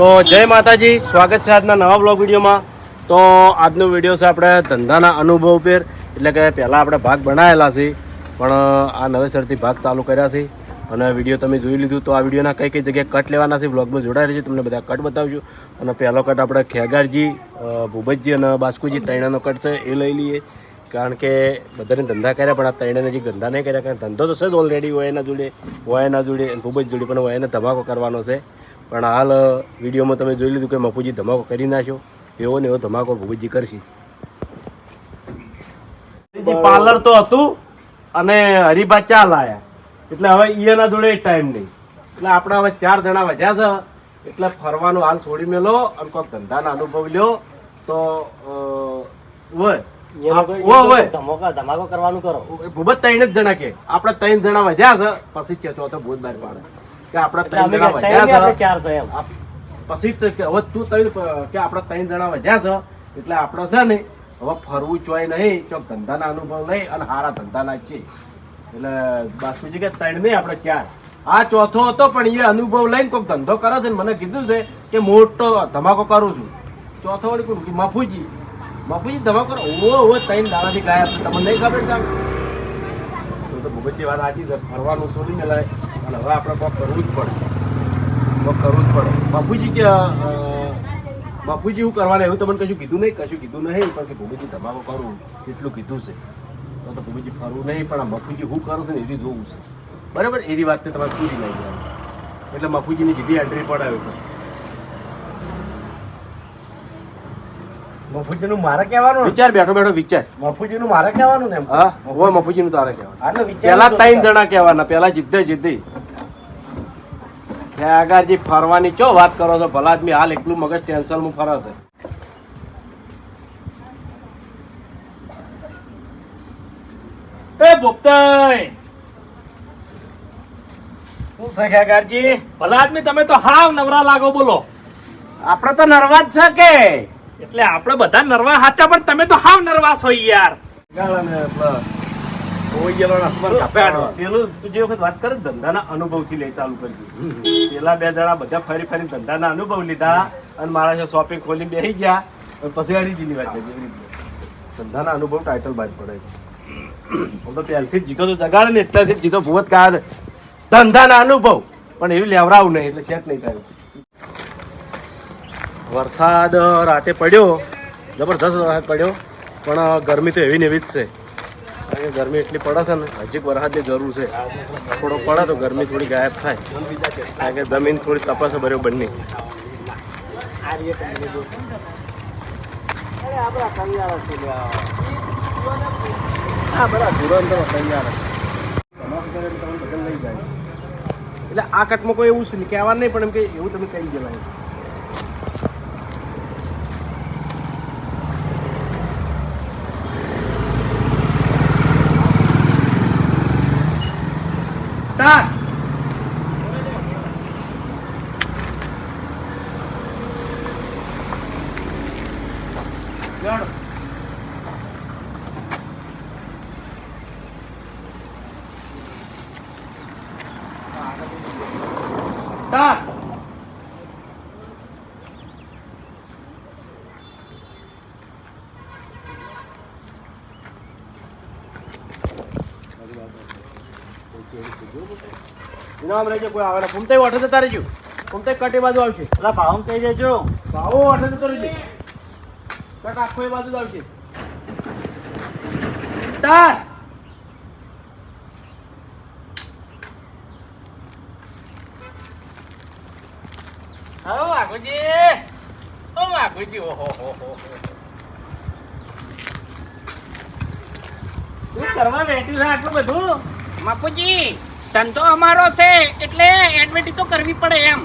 તો જય માતાજી, સ્વાગત છે આજના નવા બ્લોગ વિડીયોમાં. તો આજનો વીડિયો છે આપણે ધંધાના અનુભવ પર એટલે કે પહેલાં આપણે ભાગ બનાવેલા છે, પણ આ નવેસરથી ભાગ ચાલુ કર્યા છે. અને વીડિયો તમે જોઈ લીધું તો આ વિડીયોના કઈ કઈ જગ્યાએ કટ લેવાના છે બ્લોગમાં જોડાઈ રહેજો, તમને બધા કટ બતાવજો. અને પહેલો કટ આપણે ખેગારજી ભૂપતજી અને બાસ્કુજી ત્રણેયનો કટ છે, એ લઈ લઈએ. કારણ કે બધાને ધંધા કર્યા, પણ આ ત્રણેયને જે ધંધા નહીં કર્યા. કારણ ધંધો તો છે જ ઓલરેડી હોય એના જોડે હોય એના જોડે ભૂભજ જોડે પણ હોય એને ધમાકો કરવાનો છે. પણ હાલ વિડીયોમાં તમે જોઈ લીધું કે મફુજી ધમાકો કરી નાખ્યો એવો ને એવો ધમાકો ભૂપતજી કરશે પાર્લર તો હતું અને હરિભા ચા લાયા એટલે હવે ઈયાના જોડે ટાઈમ નહીં એટલે આપણે હવે ચાર જણા વધ્યા છે એટલે ફરવાનું હાલ છોડી મેલો અને કોઈ ધંધાના અનુભવ લ્યો તો હોય ધમાકો ધમાકો કરવાનું કરો ભૂપત ત્રણ જ જણા કે આપણે ત્રણ જણા વધ્યા છે પછી જ ચોથો ભૂત બહાર પાડે કે આપણે ચાર છે એમ. પછી કે હવે તું ત્રણ કે આપણે ત્રણ જણા વધ્યા છે એટલે આપણે છે ને હવે ફરવું ચોય નહીં ચોક ધંધાના અનુભવ નહીં અને સારા ધંધાના છે. એટલે બાસ્કુજી કે ત્રણ નહીં આપણે ચાર. આ ચોથો હતો પણ એ અનુભવ લઈને કોઈક ધંધો કરે છે ને મને કીધું છે કે મોટો ધમાકો કરું છું. ચોથો વળી? મફુજી. મફુજી ધમાકો ઓ ઓ ત્રણ દાડાથી ગાયબ તમને નહીં ખબર? તો ભૂપતજી વાત સાચી છે. ફરવાનું છોડી મેલાય અને હવે આપણે કોક કરવું જ પડે. કોક કરવું જ પડે. બાપુજી કે બાપુજી હું કરવાનું એવું તમને કશું કીધું નહીં? કશું કીધું નહીં? પણ કે ભૂમિજી ધમાકો કરવું. એટલું કીધું છે. તો તો ભૂમિજી ફરવું નહીં પણ બાપુજી હું કરું છે ને એવી જોવું છે. બરાબર? એવી વાતને તમારે પૂરી લઈ જવાની એટલે બાપુજીની સીધી એન્ટ્રી પડાવ્યો છે મફુજીનું મારે કહેવાનું? વિચાર બેઠો બેઠો વિચાર. મફુજીનું મારે કહેવાનું ને હા હોય મફુજીનું તારે કહેવાનું. પેલા ત્રણ જણા કહેવાના પેલા જીદ્દે જીદ્દી ખેગારજી ફરવાની ચો વાત કરો છો? ભલા આદમી હાલ એકલું મગજ ટેન્શનમાં ફરે છે. એ ભૂપતાઈ શું છે ખેગારજી ભલા આદમી તમે તો હાવ નવરા લાગો બોલો. આપણે તો નર્વા જ છે કે? એટલે આપણે બધા નર્વા હાચા પણ તમે તો હાવ નર્વાસ હોય યાર. પેલું જે વખત વાત કરે ધંધાના અનુભવથી લઈ ચાલુ કરજો. પેલા બે જણા બધા ફરી ફરી ધંધાના અનુભવ લીધા અને મારા શોપિંગ ખોલી બેસી ગયા. અને પછી હરીજીની વાત કરી ધંધાના અનુભવ ટાઇટલ બાદ પડે હું તો પહેલથી જીતો તો જગાડે ને એટલાથી જીતો ભૂવત કાર ધંધાના અનુભવ. પણ એવું લેવરાવું નહીં એટલે સેટ નહીં થાય. વરસાદ રાતે પડ્યો. જબરદસ્ત વરસાદ પડ્યો. પણ ગરમી તો એવી ને એવી જ છે. કારણ કે ગરમી એટલી પડે છે ને હજી વરસાદની જરૂર છે. થોડો પડે તો ગરમી થોડી ગાયબ થાય. કારણ કે જમીન થોડી તપાસ ભર્યો બંને એટલે આ કટમાં કોઈ એવું કહેવાનું નહીં પણ એમ કે એવું તમે કહી જવાય સ્ટાર્ટ સ્ટાર્ટ ઇનામ રહેજો, કોઈ આવે ફૂમતે ઓઠે જતા રહેજો. ફૂમતે કટ બાજુ આવશે. એટલે ભાવ કહી દેજો. ભાવો ઓઠે જતો રહેજો. કટ આખો એ બાજુ જ આવશે. તાર! હા ઓહો હો હો. શું કરવા બેઠી છે આટલું બધું? બાપુજી ધંધો અમારો છે એટલે એડમિટ તો કરવી પડે એમ.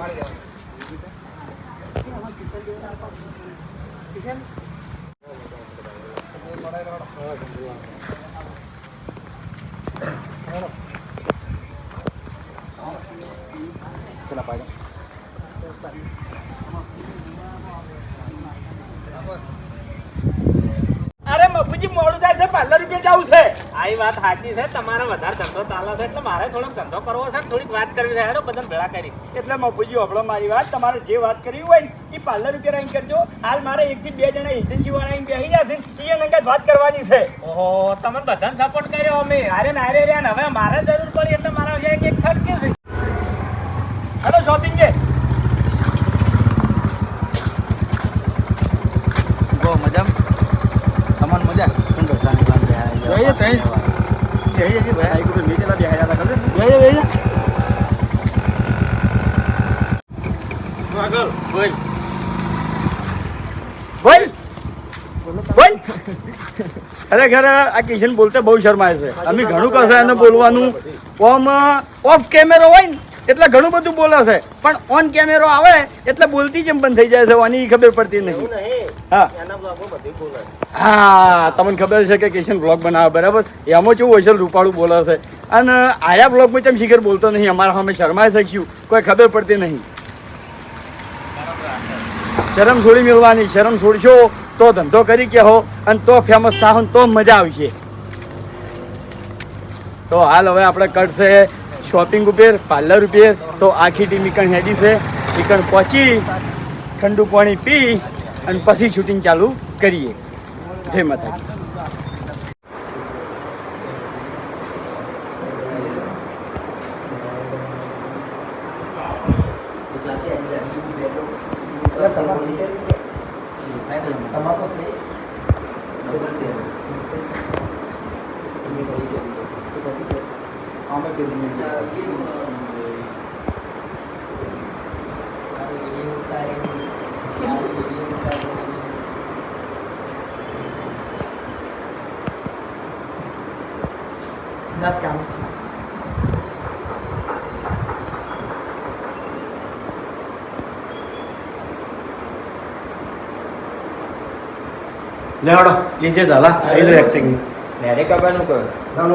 Kisah? Kisah? Kisah? Kisah? Kisah? Kisah? Kisah? Kisah? Kisah? છે વાત સાચી છે તમારે વધારે ધંધો ચાલે છે એટલે મારે થોડોક ધંધો કરવો છે થોડીક વાત કરવી છે. હેડો બધા ભેળા કરી. એટલે મફુજી હોભળો મારી વાત તમારે જે વાત કરવી હોય ને એ પાર્લર રૂપિયા આવીને કરજો. હાલ મારે એક થી બે જણા એજન્સી વાળા આવીને બેસી જશે એ અંગત વાત કરવાની છે. ઓહો તમે બધાને સપોર્ટ કર્યો અમે. હારે ને હારે રહ્યા ને હવે મારે જરૂર પડી એટલે મારા એક ખર્ચ કે છે. હેલો શોપિંગ છે બહુ મજા તમાર મજા ઠંડો સાની કામ જઈએ ભાઈ ખબર જઈએ જઈએ અરે ઘર આ કિશન બોલતે બહુ શરમાય છે અમે ઘણું કરશે એને બોલવાનું ઓમ ઓફ કેમેરો હોય ને એટલે ઘણું બધું બોલે છે. પણ ઓન કેમેરો આવે એટલે બોલતી જેમ બંધ થઈ જાય છે ઓની ખબર પડતી નહીં. હા. હા તમને ખબર છે કે કિશન બ્લોગ બનાવે બરાબર? એમાં કેવું હોય છે રૂપાળું બોલે છે. અને આયા બ્લોગમાં ચમ શિખર બોલતો નહીં? અમારા અમે શરમાઈ શક્યું કોઈ ખબર પડતી નહીં. શરમ છોડી મેળવાની શરમ છોડશો તો ધંધો કરી કે હો અને તો ફેમસ થાવ તો મજા આવશે. તો હાલ હવે આપણે કટશે શોપિંગ ઉપર પાર્લર ઉપર, તો આખી ટીમ ઈકણ હેડી છે. ઈકણ પહોંચી, ઠંડુ પાણી પી અને પછી શૂટિંગ ચાલુ કરીએ. જય માતાજી લેવડો એ જે ઝાલા એ જ એક્ટિંગ ડાયરેક્ટ કરવાનું કહો. ના નો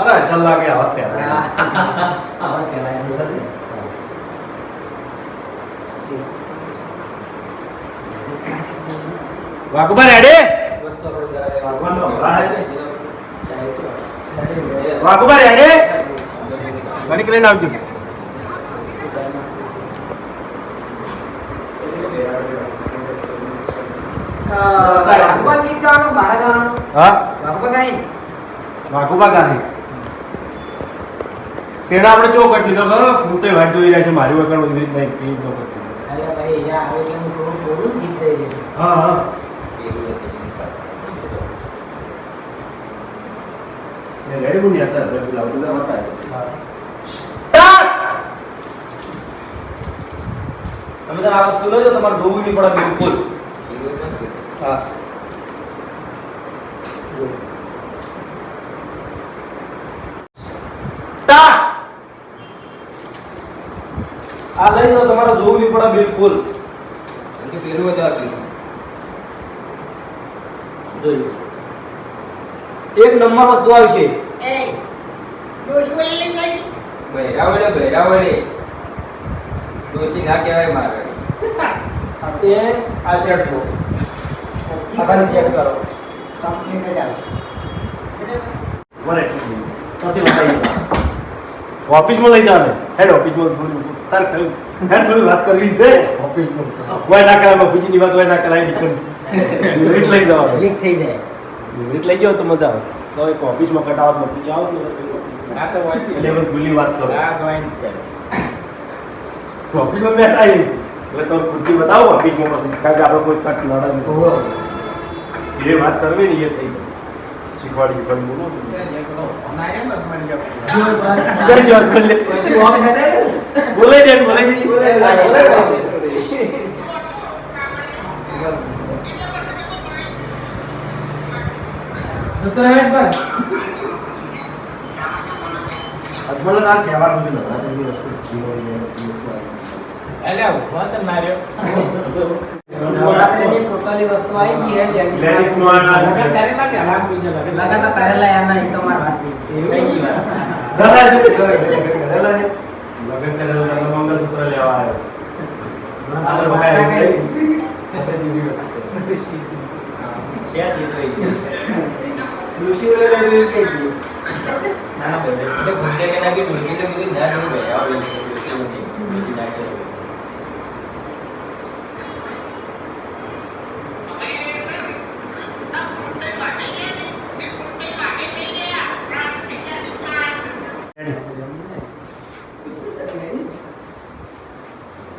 અરે આવા પહેલા વાઘુબા રેડે વાઘુબા રેડે ઘડીક લઈને આવજો. હા વાઘુબા ગાંધી પેડા આપણે ચો કટ લીધો ખરો હું તો વાટ જોઈ રહ્યા છે મારી તમે આ વસ્તુ લો તમારે જોવું નહીં પડે બિલકુલ. હા આ લઈ જાઓ તમારે જોવું નહીં પડે બિલકુલ. પેલું હતા જોઈ એક નંબર વસ્તુ આવી છે. ભૈરાવળે ભૈરાવળે દોષી ના કહેવાય મારે. તે આ શર્ટ જો ખાલી ચેક કરો. ઓફિસમાં લઈ જાવ હેડ ઓફિસમાં થોડી તાર કહ્યું હેડ થોડી વાત કરવી છે. ઓફિસમાં. હોય ના વાત હોય ના કરાય નીકળ રીટ લઈ જવાનું. લીક થઈ જાય. યુનિટ લઈ ગયો તો મજા આવે. તો એક ઓફિસમાં કટાવત ને આ તો હોય એટલે ભૂલી વાત કરો. આ તો આઈને ઓફિસમાં બેઠા એટલે તમે ખુરશી બતાવો ઓફિસમાં પછી કારણ કે આપણે કોઈ કટ લડે એ વાત કરવી ને એ થઈ શીખવાડી પણ બોલો બોલે બોલે અજમલ ના કહેવાનું છે નવરાત્રિની વસ્તુ ને વસ્તુ આવી ગઈ. અલ્યા, ઊભો તો ના રહ્યો. ટોટલી વસ્તુ આવી ગઈ છે લેડીઝમાં લગન ના લગન. લગન તો કરેલા એમ નહીં તો મારી વાત થઈ થઈ ગઈ વાત. ઘરેલા છે, sorry, છે. લગ્ન કરેલા તમે મંગળસૂત્ર લેવા આવ્યો આ તો બકાય એમ નહીં. ના, ના, બોલે.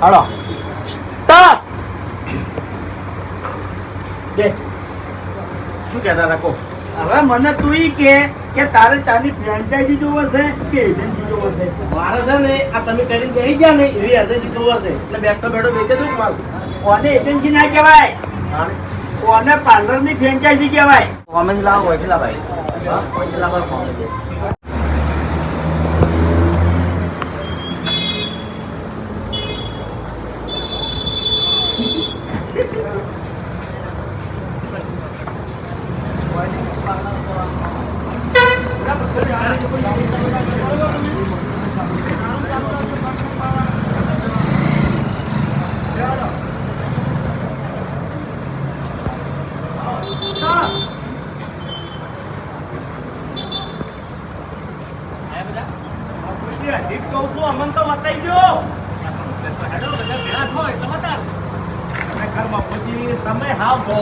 હાલો Yes. શું કહેતા હતા કહો હવે મને તું ઈ કે કે તારે ચાની ફ્રેન્ચાઇઝી જોવો છે કે એજન્સી જોવો છે? મારે છે ને આ તમે કરીને બેસી ગયા ને એવી એજન્સી જોવા છે. એટલે બેઠો બેઠો વેચે દઉં માલ કોને એજન્સી ના કહેવાય? કોને પાર્લરની ફ્રેન્ચાઇઝી કહેવાય? કોમેન્ટ લાવો હોય પેલા ભાઈ પેલા ભાઈ કોમેન્ટ કહું છું અમન તો બતાવી ગયો. ખરેખર બાપુજી, તમે હા બહુ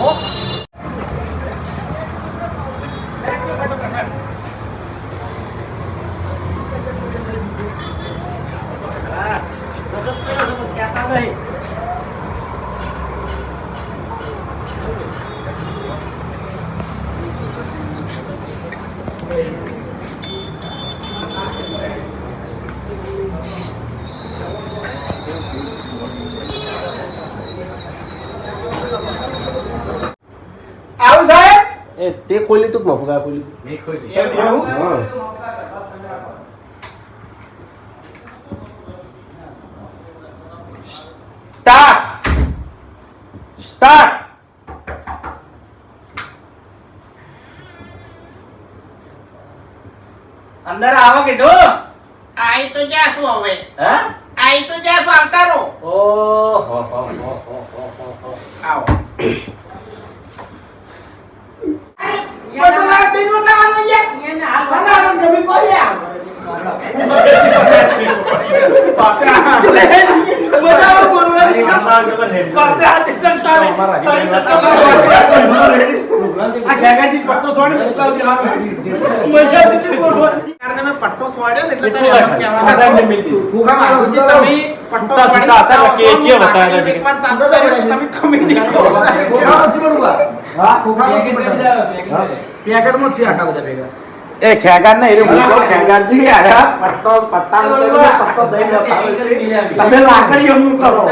એ તે ખોલી તું મફકા ખોલી? મેં ખોલી. હા. સ્ટાર્ટ. સ્ટાર્ટ. અંદર આવો કીધું? આઈ તો જાશું હવે. હે? આઈ તો જાશું આવતા રહો. ઓહો હો હો હો હો હો હો. આવો આ ખેગાજી પટ્ટો છોડી એટલા સુધી હારું કારણ તમે પટ્ટો સ્વાડ્યો તમે પટ્ટો છૂટા સ્વાડી છૂટા હતા કે કે બતાવેલા છે. વેચવાનું ચાલુ કર્યું એટલે તમે ખમી નીકળો. પેકેટમાં છે આખા બધા ભેગા. એ ખેગાર ને એટલે મૂકો ખેગારજી આયા પટ્ટો પટ્ટા પટ્ટો દઈને બતાવે. તમે લાકડી અમનું કરો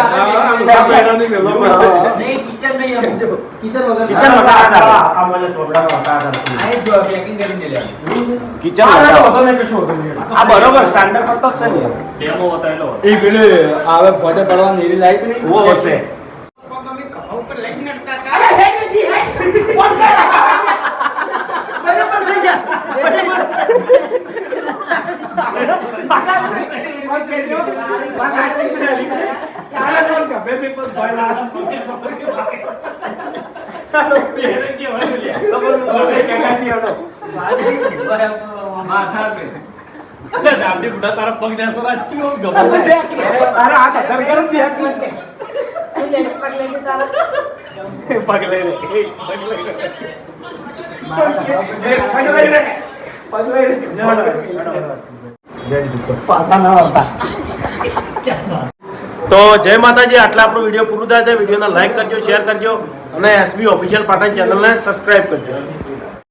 કિચન વગર આ મને ચોપડાનો વટાર કિચન આ બરોબર સ્ટાન્ડર્ડ પટ્ટો છે ને. ડેમો બતાવેલો એ પેલે આવે ફોટો પડવાની એરી લાઈટ નહીં. વો હશે ડાબડી ગુડા તારા પગ દેસો રાજ કે ઓર ગબર અરે આ ધરગર દે પગ લેકે તારા તો જય માતાજી, આટલા આપણો વીડિયો પૂરું થાય છે. વિડીયોને લાઈક કરજો, શેર કરજો અને એસબી ઓફિશિયલ પાટણ ચેનલને સબસ્ક્રાઈબ કરજો.